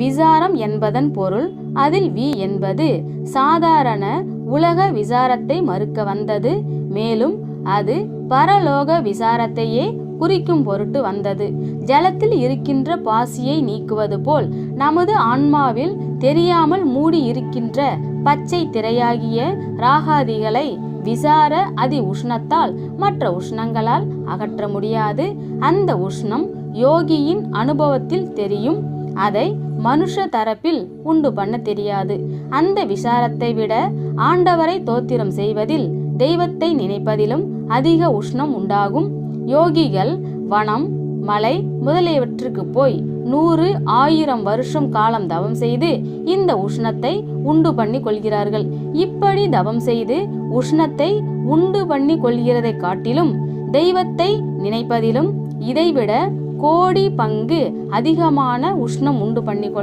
விசாரம் என்பதன் பொருள் அதில் வி என்பது சாதாரண உலக விசாரத்தை மறுக்க வந்தது மேலும் அது பரலோக விசாரத்தையே குறிக்கும் பொருட்டு வந்தது. ஜலத்தில் இருக்கின்ற பாசியை நீக்குவது போல் நமது ஆன்மாவில் தெரியாமல் மூடி இருக்கின்ற பச்சை திரையாகிய ராகாதிகளை விசார அதி உஷ்ணத்தால் மற்ற உஷ்ணங்களால் அகற்ற முடியாது. அந்த உஷ்ணம் யோகியின் அனுபவத்தில் தெரியும். அதை மனுஷ தரப்பில் உண்டு பண்ண தெரியாது. அந்த விசாரத்தை விட ஆண்டவரை தோத்திரம் செய்வதில் தெய்வத்தை நினைப்பதிலும் அதிக உஷ்ணம் உண்டாகும். யோகிகள் வனம் மலை முதலியவற்றுக்கு போய் நூறு ஆயிரம் வருஷம் காலம் தவம் செய்து இந்த உஷ்ணத்தை உண்டு பண்ணி கொள்கிறார்கள். இப்படி தவம் செய்து உஷ்ணத்தை உண்டு பண்ணி கொள்கிறதை காட்டிலும் தெய்வத்தை நினைப்பதிலும் இதைவிட கோடி பங்கு அதிகமான உஷ்ணம் உண்டு பண்ணி கொள்